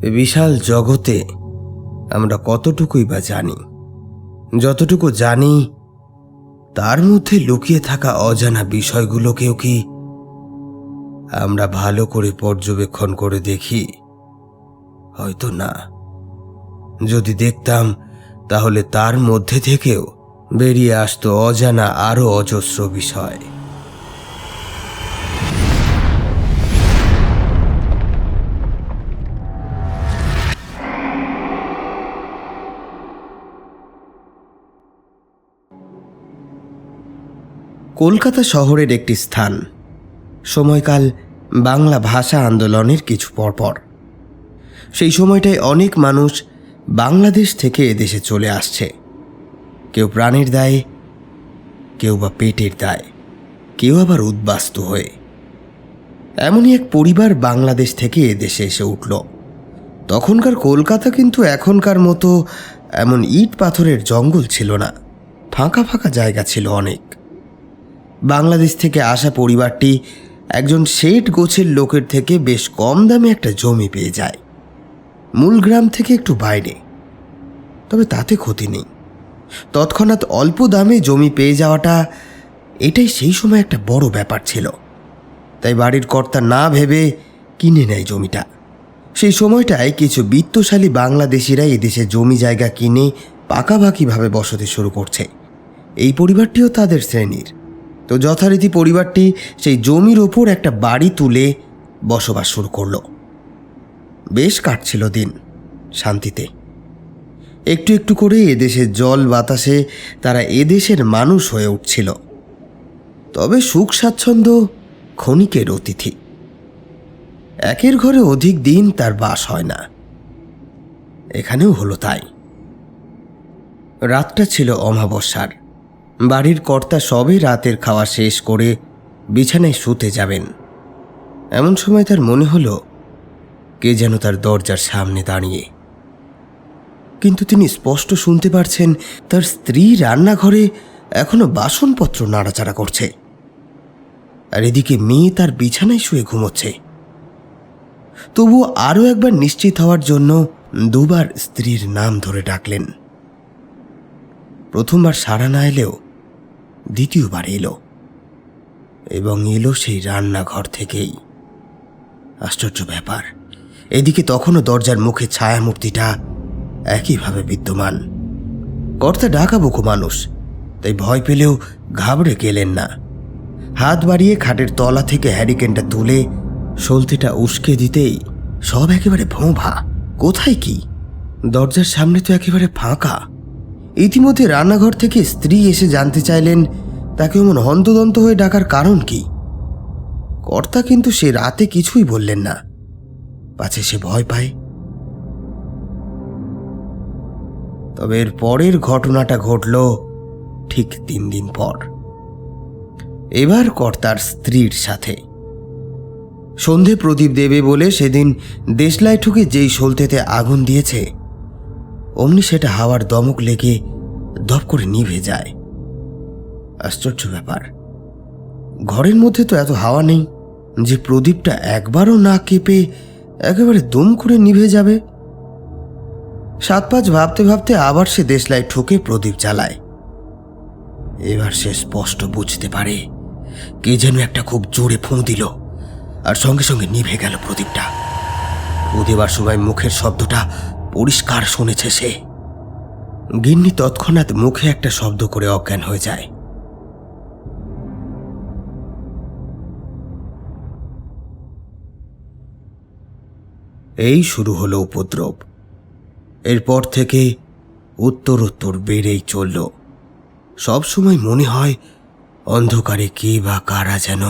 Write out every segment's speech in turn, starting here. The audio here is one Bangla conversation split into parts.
বিশাল জগতে আমরা কতটুকুই বা জানি, যতটুকু জানি, তার মধ্যে লুকিয়ে থাকা অজানা বিষয়গুলোকেও কি আমরা ভালো করে পর্যবেক্ষণ করে দেখি? হয়তো না। যদি দেখতাম, তাহলে তার মধ্যে থেকেও বেরিয়ে আসতো অজানা আরও অজস্র বিষয়। কলকাতা শহরের একটি স্থান। সময়কাল বাংলা ভাষা আন্দোলনের কিছু পরপর। সেই সময়টায় অনেক মানুষ বাংলাদেশ থেকে এদেশে চলে আসছে। কেউ প্রাণের দায়ে, কেউ বা পেটের দায়, কেউ আবার উদ্বাস্তু হয়ে। এমনই এক পরিবার বাংলাদেশ থেকে এদেশে এসে উঠল। তখনকার কলকাতা কিন্তু এখনকার মতো এমন ইট পাথরের জঙ্গল ছিল না। ফাঁকা ফাঁকা জায়গা ছিল অনেক। বাংলাদেশ থেকে আসা পরিবারটি একজন শেঠ গোছের লোকের থেকে বেশ কম দামে একটা জমি পেয়ে যায়। মূল গ্রাম থেকে একটু বাইরে। তবে তাতে ক্ষতি নেই। তৎক্ষণাৎ অল্প দামে জমি পেয়ে যাওয়াটা এটাই সেই সময় একটা বড় ব্যাপার ছিল। তাই বাড়ির কর্তা না ভেবে কিনে নেয় জমিটা। সেই সময়টায় কিছু বিত্তশালী বাংলাদেশিরা এদেশে জমি জায়গা কিনে পাকাপাকিভাবে বসতি শুরু করছে। এই পরিবারটিও তাদের শ্রেণির। তো যথারীতি পরিবারটি সেই জমির ওপর একটা বাড়ি তুলে বসবাস শুরু করল। বেশ কাটছিল দিন শান্তিতে। একটু একটু করে এদেশের জল বাতাসে তারা এদেশের মানুষ হয়ে উঠছিল। তবে সুখ স্বাচ্ছন্দ্য ক্ষণিকের অতিথি। একের ঘরে অধিক দিন তার বাস হয় না। এখানেও হলো তাই। রাতটা ছিল অমাবস্যার। বাড়ির কর্তা সবে রাতের খাওয়া শেষ করে বিছানায় শুতে যাবেন। এমন সময় তার মনে হলো, কে যেন তার দরজার সামনে দাঁড়িয়ে। কিন্তু তিনি স্পষ্ট শুনতে পারছেন, তার স্ত্রী রান্নাঘরে এখনও বাসনপত্র নাড়াচাড়া করছে। আর এদিকে মেয়ে তার বিছানায় শুয়ে ঘুমোচ্ছে। তবু আরও একবার নিশ্চিত হওয়ার জন্য দুবার স্ত্রীর নাম ধরে ডাকলেন। প্রথমবার সাড়া না এলেও দ্বিতীয়বার এলো এবং এলো সেই রান্নাঘর থেকেই। আশ্চর্য ব্যাপার, এদিকে তখনও দরজার মুখে ছায়ামূর্তিটা একইভাবে বিদ্যমান। কর্তা ডাকাবুকো মানুষ, তাই ভয় পেলেও ঘাবড়ে গেলেন না। হাত বাড়িয়ে খাটের তলা থেকে হ্যারিকেনটা তুলে সলতিটা উস্কে দিতেই সব একেবারে ভোঁভা, কোথায় কি? দরজার সামনে তো একেবারে ফাঁকা। ইতিমধ্যে রান্নাঘর থেকে স্ত্রী এসে জানতে চাইলেন, তাকে এমন হন্তদন্ত হয়ে ডাকার কারণ কি? কর্তা কিন্তু সে রাতে কিছুই বললেন না। পাছে সে ভয় পায়। তবে এর পরের ঘটনাটা ঘটল ঠিক তিন দিন পর। এবার কর্তার স্ত্রীর সাথে। সন্ধে প্রদীপ দেবে বলে সেদিন দেশলাই ঠুকে যেই সলতেতে আগুন দিয়েছে অমনি সেটা হাওয়ার দমক লেগে দপ করে নিভে যায়। আশ্চর্য ব্যাপার। ঘরের মধ্যে তো এত হাওয়া নেই যে প্রদীপটা একবারও না কেঁপে একেবারে দুম করে নিভে যাবে। সাত পাঁচ ভাবতে ভাবতে আবার সে দেশলাই ঠুকে প্রদীপ জ্বালায়। এবার সে স্পষ্ট বুঝতে পারে কে যেন একটা খুব জোরে ফোঁ দিল আর সঙ্গে সঙ্গে নিভে গেল প্রদীপটা। ফু দেবার সময় মুখের শব্দটা পরিষ্কার শুনেছে সে। গিন্নি তৎক্ষণাৎ মুখে একটা শব্দ করে অজ্ঞান হয়ে যায়। এই শুরু হলো উপদ্রব। এরপর থেকে উত্তর উত্তর বেড়েই চলল। সবসময় মনে হয় অন্ধকারে কে বা কারা যেন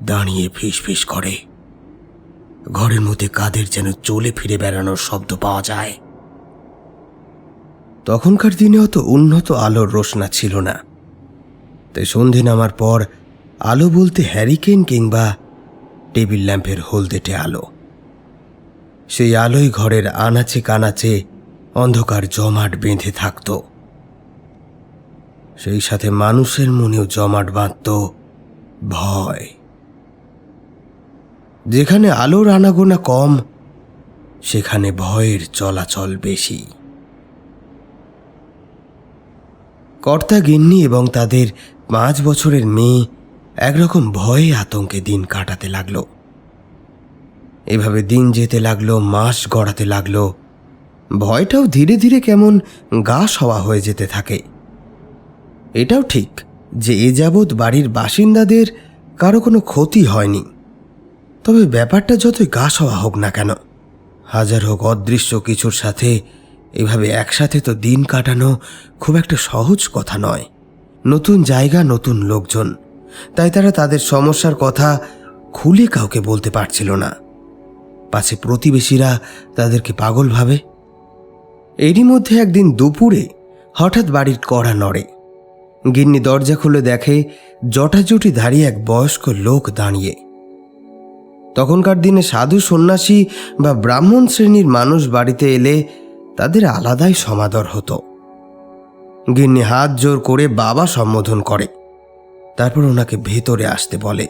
দাঁড়িয়ে ফিস ফিস করে। ঘরের মধ্যে কাদের যেন চলে ফিরে বেড়ানোর শব্দ পাওয়া যায়। তখনকার দিনে অত উন্নত আলোর রোশনা ছিল না। তাই সন্ধে নামার পর আলো বলতে হ্যারিকেন কিংবা টেবিল ল্যাম্পের হলদেটে আলো। সেই আলোয় ঘরের আনাচে কানাচে অন্ধকার জমাট বেঁধে থাকত। সেই সাথে মানুষের মনেও জমাট বাঁধত ভয়। যেখানে আলোর আনাগোনা কম, সেখানে ভয়ের চলাচল বেশি। কর্তা গিন্নি এবং তাদের পাঁচ বছরের মেয়ে একরকম ভয়ে আতঙ্কে দিন কাটাতে লাগল। এভাবে দিন যেতে লাগল, মাস গড়াতে লাগল। ভয়টাও ধীরে ধীরে কেমন গা সওয়া হয়ে যেতে থাকে। এটাও ঠিক যে এ যাবৎ বাড়ির বাসিন্দাদের কারও কোনো ক্ষতি হয়নি। তবে ব্যাপারটা যতই গা সওয়া হোক না কেন, হাজার হোক অদৃশ্য কিছুর সাথে এভাবে একসাথে তো দিন কাটানো খুব একটা সহজ কথা নয়। নতুন জায়গা, নতুন লোকজন, তাই তারা তাদের সমস্যার কথা খুলে কাউকে বলতে পারছিল না। পাছে প্রতিবেশীরা তাদেরকে পাগল ভাবে। এরই মধ্যে একদিন দুপুরে হঠাৎ বাড়ির কড়া নড়ে। গিন্নি দরজা খুলে দেখে জটাজুটি দাঁড়িয়ে এক বয়স্ক লোক দাঁড়িয়ে তখনকার দিনে সাধু সন্ন্যাসী বা ব্রাহ্মণ শ্রেণির মানুষ বাড়িতে এলে তাদের আলাদাই সমাদর হতো। গিন্নি হাত জোর করে বাবা সম্বোধন করে। তারপর ওনাকে ভেতরে আসতে বলে।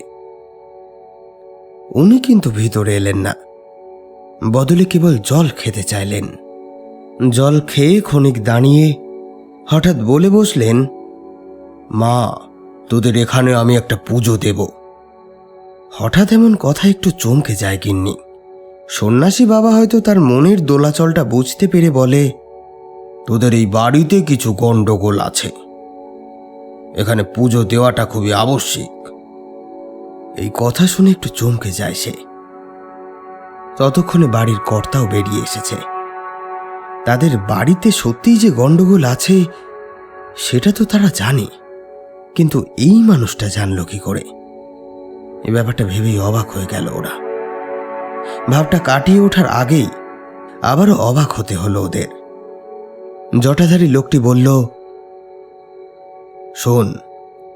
উনি কিন্তু ভিতরে এলেন না। বদলে কেবল জল খেতে চাইলেন। জল খেয়ে ক্ষণিক দাঁড়িয়ে হঠাৎ বলে বসলেন, মা, তোদের এখানে আমি একটা পুজো দেব। হঠাৎ এমন কথা একটু চমকে যায় গিন্নি। সন্ন্যাসী বাবা হয়তো তার মনের দোলাচলটা বুঝতে পেরে বলে, তোদের এই বাড়িতে কিছু গণ্ডগোল আছে। এখানে পুজো দেওয়াটা খুবই আবশ্যিক। এই কথা শুনে একটু চমকে যায় সে। ততক্ষণে বাড়ির কর্তাও বেরিয়ে এসেছে। তাদের বাড়িতে সত্যিই যে গণ্ডগোল আছে, সেটা তো তারা জানে। কিন্তু এই মানুষটা জানল কি করে? এ ব্যাপারটা ভেবেই অবাক হয়ে গেল ওরা। ভাবটা কাটিয়ে ওঠার আগেই আবারও অবাক হতে হলো ওদের। জটাধারী লোকটি বলল, শোন,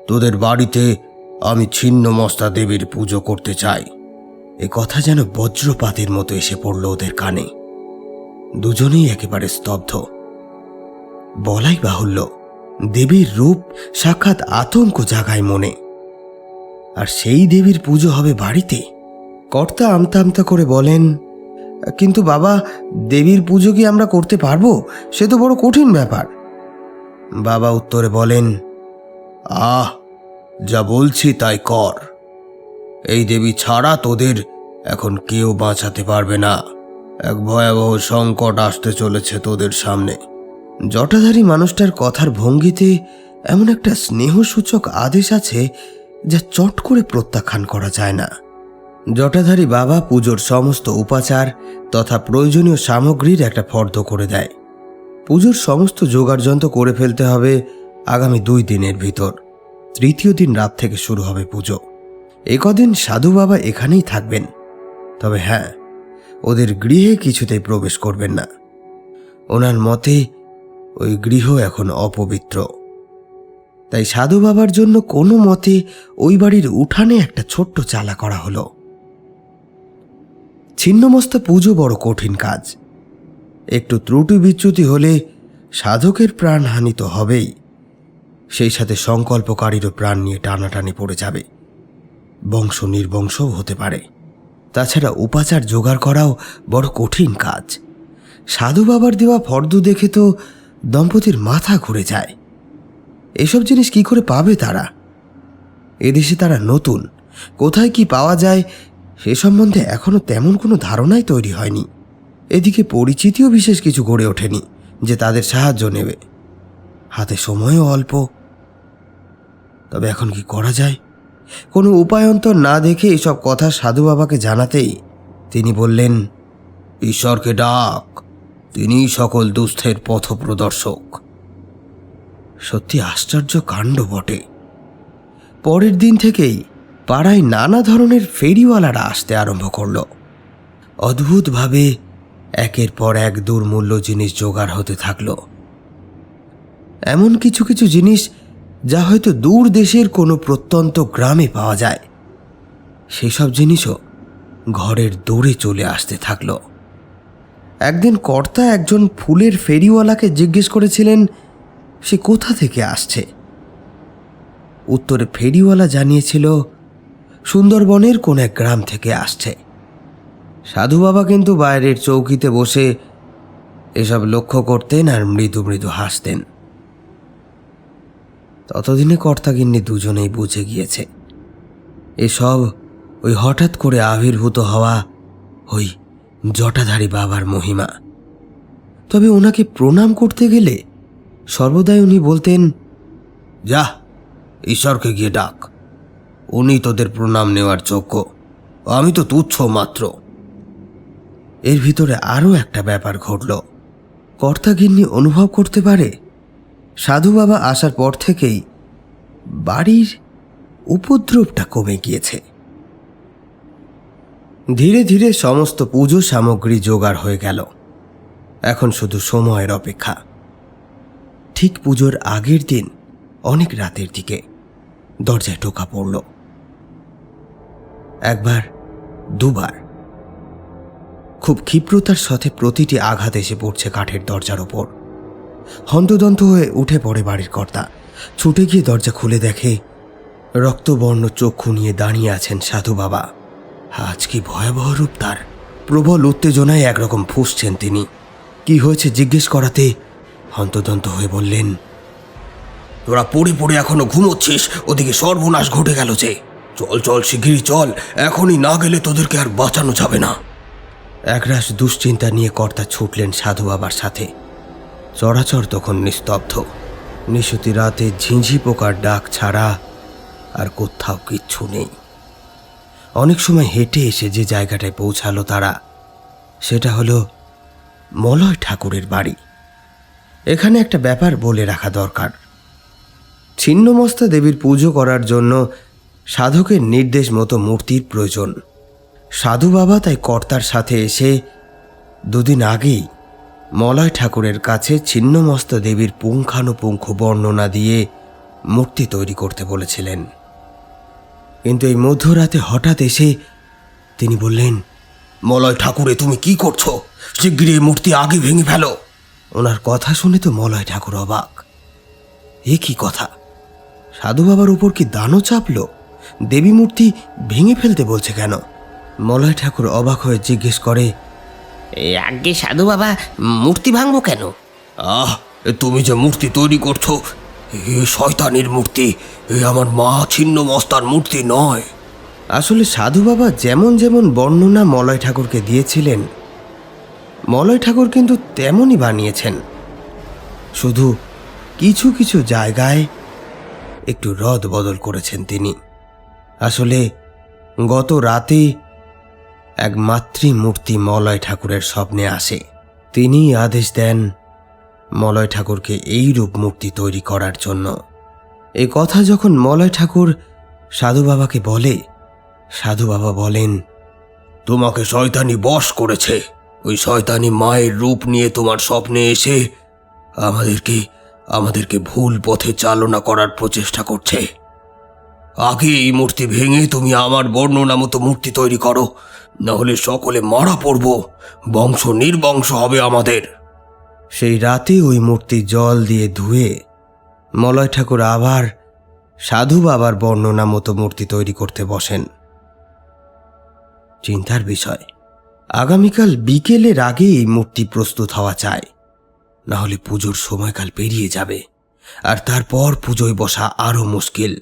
তোদের বাড়িতে আমি ছিন্ন মস্তা দেবীর পুজো করতে চাই। এ কথা যেন বজ্রপাতের মতো এসে পড়ল ওদের কানে। দুজনেই একেবারে স্তব্ধ। বলাই বাহুল্য, দেবীর রূপ সাক্ষাৎ আতঙ্ক জাগায় মনে। আর সেই দেবীর পুজো হবে বাড়িতে কর্তা আমতা আমতা করে বলেন, কিন্তু বাবা, দেবীর পুজো কি আমরা করতে পারব? সে তো বড় কঠিন ব্যাপার। বাবা উত্তরে বলেন, আহ, যা বলছি তাই কর। এই দেবী ছাড়া তোদের এখন কেউ বাঁচাতে পারবে না। এক ভয়াবহ সংকট আসতে চলেছে তোদের সামনে। জটাধারী মানুষটার কথার ভঙ্গিতে এমন একটা স্নেহসূচক আদেশ আছে যা চট করে প্রত্যাখ্যান করা যায় না। জটাধারী বাবা পুজোর সমস্ত উপাচার তথা প্রয়োজনীয় সামগ্রীর একটা ফর্দ করে দেয়। পুজোর সমস্ত যোগাড়যন্ত্র করে ফেলতে হবে আগামী দুই দিনের ভিতর। তৃতীয় দিন রাত থেকে শুরু হবে পুজো। এ কদিন সাধু বাবা এখানেই থাকবেন। তবে হ্যাঁ ওদের গৃহে কিছুতেই প্রবেশ করবেন না। ওনার মতে, ওই গৃহ এখন অপবিত্র। তাই সাধু বাবার জন্য কোনো মতে ওই বাড়ির উঠানে একটা ছোট্ট চালা করা হলো। ছিন্নমস্তা পুজো বড় কঠিন কাজ। একটু ত্রুটি বিচ্যুতি হলে সাধকের প্রাণহানি তো হবেই। সেই সাথে সংকল্পকারীরও প্রাণ নিয়ে টানাটানি পড়ে যাবে। বংশ নির্বংশও হতে পারে। তাছাড়া উপাচার জোগাড় করাও বড় কঠিন কাজ। সাধু বাবার দেওয়া ফর্দ দেখে তো দম্পতির মাথা ঘুরে যায়। এসব জিনিস কি করে পাবে তারা? এদেশে তারা নতুন। কোথায় কি পাওয়া যায় সে সম্বন্ধে এখনও তেমন কোনো ধারণাই তৈরি হয়নি। এদিকে পরিচিতিও বিশেষ কিছু গড়ে ওঠেনি যে তাদের সাহায্য নেবে। হাতে সময়ও অল্প। তবে এখন কি করা যায়? কোনো উপায়ন্তর না দেখে এসব কথা সাধু বাবাকে জানাতেই তিনি বললেন, ঈশ্বরকে ডাক। তিনি সকল দুস্থের পথ প্রদর্শক সত্যি আশ্চর্য কাণ্ড বটে। পরের দিন থেকেই পাড়ায় নানা ধরনের ফেরিওয়ালারা আসতে আরম্ভ করল। অদ্ভুতভাবে একের পর এক দুর্মূল্য জিনিস জোগাড় হতে থাকল। এমন কিছু কিছু জিনিস যা হয়তো দূর দেশের কোনো প্রত্যন্ত গ্রামে পাওয়া যায়। সেসব জিনিসও ঘরের দৌড়ে চলে আসতে থাকল। একদিন কর্তা একজন ফুলের ফেরিওয়ালাকে জিজ্ঞেস করেছিলেন সে কোথা থেকে আসছে? উত্তরে ফেরিওয়ালা জানিয়েছিল, সুন্দরবনের কোন এক গ্রাম থেকে আসছে। সাধু বাবা কিন্তু বাইরের চৌকিতে বসে এসব লক্ষ্য করতেন আর মৃদু মৃদু হাসতেন। ততদিনে কর্তাগিন্নি দুজনেই বুঝে গিয়েছে, এসব ওই হঠাৎ করে আবির্ভূত হওয়া ওই জটাধারী বাবার মহিমা। তবে ওনাকে প্রণাম করতে গেলে সর্বদাই উনি বলতেন, যা, ঈশ্বরকে গিয়ে ডাক। উনি তোদের প্রণাম নেওয়ার যোগ্য। আমি তো তুচ্ছ মাত্র। এর ভিতরে আরও একটা ব্যাপার ঘটল। কর্তাগিন্নি অনুভব করতে পারে, সাধু বাবা আসার পর থেকেই বাড়ির উপদ্রবটা কমে গিয়েছে। ধীরে ধীরে সমস্ত পুজো সামগ্রী জোগাড় হয়ে গেল। এখন শুধু সময়ের অপেক্ষা। ঠিক পুজোর আগের দিন, অনেক রাতের দিকে দরজায় টোকা পড়ল। একবার, দুবার। খুব ক্ষিপ্রতার সাথে প্রতিটি আঘাত এসে পড়ছে কাঠের দরজার ওপর। হন্তদন্ত হয়ে উঠে পড়ে বাড়ির কর্তা। ছুটে গিয়ে দরজা খুলে দেখে রক্তবর্ণ চক্ষু নিয়ে দাঁড়িয়ে আছেন সাধু বাবা। আজ কি ভয়াবহ রূপ তার। প্রবল উত্তেজনায় একরকম ফুসছেন তিনি। কি হয়েছে জিজ্ঞেস করাতে হন্তদন্ত হয়ে বললেন, তোরা পড়ে পড়ে এখনও ঘুমোচ্ছিস, ওদিকে সর্বনাশ ঘটে গেল যে। চল চল, শিগগিরই চল, এখনই না গেলে তোদেরকে আর বাঁচানো যাবে না। একরাশ দুশ্চিন্তা নিয়ে কর্তা ছুটলেন সাধু বাবার সাথে। চরাচর তখন নিস্তব্ধ। নিশুতি রাতে ঝিঁঝি পোকার ডাক ছাড়া আর কোথাও কিচ্ছু নেই। অনেক সময় হেঁটে এসে যে জায়গাটায় পৌঁছালো তারা, সেটা হলো মলয় ঠাকুরের বাড়ি। এখানে একটা ব্যাপার বলে রাখা দরকার। ছিন্নমস্তা দেবীর পুজো করার জন্য সাধকের নির্দেশ মতো মূর্তির প্রয়োজন। সাধু বাবা তাই কর্তার সাথে এসে দুদিন আগেই মলয় ঠাকুরের কাছে ছিন্নমস্ত দেবীর পুঙ্খানুপুঙ্খ বর্ণনা দিয়ে মূর্তি তৈরি করতে বলেছিলেন। কিন্তু এই মধ্যরাতে হঠাৎ এসে তিনি বললেন, মলয় ঠাকুরে, তুমি কি করছ? এই মূর্তি আগে ভেঙে ফেলো। ওনার কথা শুনে তো মলয় ঠাকুর অবাক। এ কি কথা? সাধু বাবার উপর কি দানও চাপলো? দেবী মূর্তি ভেঙে ফেলতে বলছে কেন? মলয় ঠাকুর অবাক হয়ে জিজ্ঞেস করে আগে সাধু বাবা মূর্তি ভাঙবো কেন? আহ তুমি যে মূর্তি তৈরি করছ এ শয়তানের মূর্তি এ আমার মা ছিন্ন মস্তার মূর্তি নয়। আসলে সাধু বাবা যেমন যেমন বর্ণনা মলয় ঠাকুরকে দিয়েছিলেন মলয় ঠাকুর কিন্তু তেমনই বানিয়েছেন। শুধু কিছু কিছু জায়গায় একটু রদ বদল করেছেন তিনি। আসলে গত রাতে এক মাতৃমূর্তি মলয় ঠাকুরের স্বপ্নে আসে। তিনি আদেশ দেন মলয় ঠাকুরকে এই রূপ মূর্তি তৈরি করার জন্য। এই কথা যখন মলয় ঠাকুর সাধু বাবাকে বলে, সাধু বাবা বলেন, তোমাকে শয়তানি বশ করেছে। ওই শয়তানি মায়ের রূপ নিয়ে তোমার স্বপ্নে এসে আমাদেরকে আমাদেরকে ভুল পথে চালনা করার প্রচেষ্টা করছে। আগে এই মূর্তি ভেঙে তুমি আমার বর্ণনা মতো মূর্তি তৈরি করো, নাহলে সকলে মারা পড়ব। বংশ নির্বংশ হবে আমাদের। সেই রাতে ওই মূর্তি জল দিয়ে ধুয়ে মলয় ঠাকুর আবার সাধু বাবার বর্ণনা মতো মূর্তি তৈরি করতে বসেন। চিন্তার বিষয়। আগামীকাল বিকেলের আগে এই মূর্তি প্রস্তুত হওয়া চায় না হলে পুজোর সময়কাল পেরিয়ে যাবে, আর তারপর পুজোয় বসা আরও মুশকিল।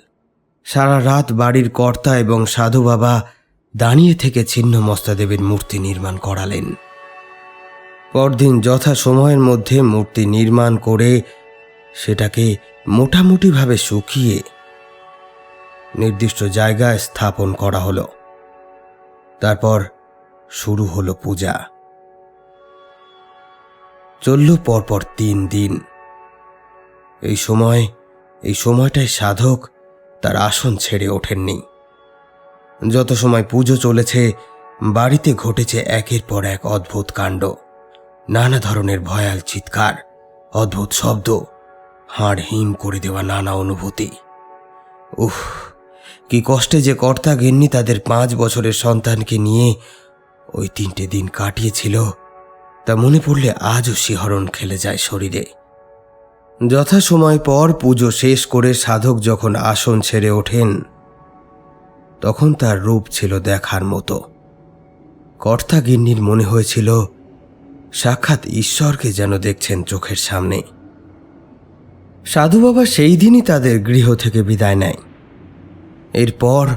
সারা রাত বাড়ির কর্তা এবং সাধু বাবা দাঁড়িয়ে থেকে ছিন্ন মস্তাদেবীর মূর্তি নির্মাণ করালেন। পরদিন যথা সময়ের মধ্যে মূর্তি নির্মাণ করে সেটাকে মোটামুটিভাবে শুকিয়ে নির্দিষ্ট জায়গায় স্থাপন করা হলো। তারপর শুরু হলো পূজা। চলল পরপর তিন দিন। এই সময়, এই সময়টায় সাধক তার আসন ছেড়ে ওঠেননি। যত সময় পুজো চলেছে, বাড়িতে ঘটেছে একের পর এক অদ্ভুত কাণ্ড। নানা ধরনের ভয়াল চিৎকার, অদ্ভুত শব্দ হাড় হিম করে দেওয়া নানা অনুভূতি। উফ, কি কষ্টে যে কর্তা গিন্নি তাদের পাঁচ বছরের সন্তানকে নিয়ে ওই তিনটে দিন কাটিয়েছিল, তা মনে পড়লে আজও শিহরণ খেলে যায় শরীরে। যথাসময় পর পুজো শেষ করে সাধক যখন আসন ছেড়ে ওঠেন, তখন তার রূপ ছিল দেখার মতো। কর্তা গিন্নির মনে হয়েছিল, সাক্ষাৎ ঈশ্বরকে যেন দেখছেন চোখের সামনে। সাধু বাবা সেই দিনই তাদের গৃহ থেকে বিদায় নেয়। এরপর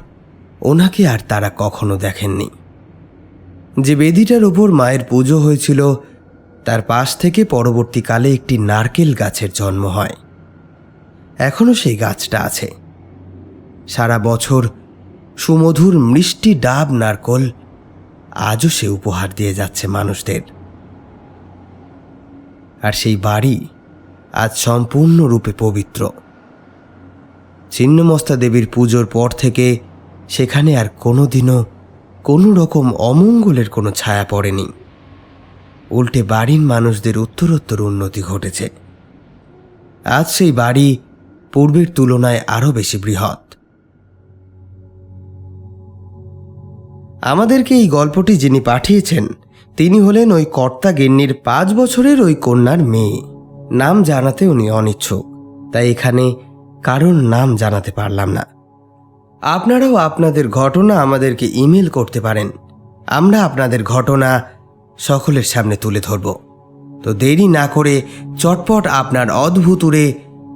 ওনাকে আর তারা কখনো দেখেননি। যে বেদিটার ওপর মায়ের পুজো হয়েছিল, তার পাশ থেকে পরবর্তীকালে একটি নারকেল গাছের জন্ম হয়। এখনও সেই গাছটা আছে। সারা বছর সুমধুর মিষ্টি ডাব নারকল আজও সে উপহার দিয়ে যাচ্ছে মানুষদের। আর সেই বাড়ি আজ সম্পূর্ণরূপে পবিত্র। ছিন্নমস্তা দেবীর পুজোর পর থেকে সেখানে আর কোনোদিনও কোনো রকম অমঙ্গলের কোনো ছায়া পড়েনি। উল্টে বাড়ির মানুষদের উত্তরোত্তর উন্নতি ঘটেছে। আজ সেই বাড়ি পূর্বের তুলনায় আরও বেশি বৃহৎ। আমাদেরকে এই গল্পটি যিনি পাঠিয়েছেন, তিনি হলেন ওই কর্তা গিন্নির পাঁচ বছরের ওই কন্যার মেয়ে। নাম জানাতে উনি অনিচ্ছুক, তাই এখানে কারোর নাম জানাতে পারলাম না। আপনারাও আপনাদের ঘটনা আমাদেরকে ইমেল করতে পারেন। আমরা আপনাদের ঘটনা সকলের সামনে তুলে ধরব। তো দেরি না করে চটপট আপনার অদ্ভুতুরে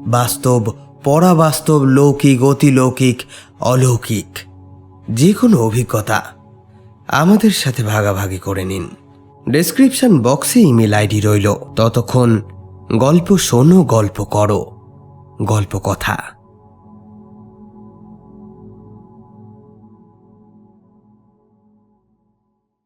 বাস্তব, পরাবাস্তব, লৌকিক, অতিলৌকিক, অলৌকিক যে কোনো অভিজ্ঞতা আমাদের সাথে ভাগাভাগি করে নিন। ডেসক্রিপশন বক্সে ইমেল আইডি রইল। ততক্ষণ গল্প শোনো, গল্প করো, গল্প কথা।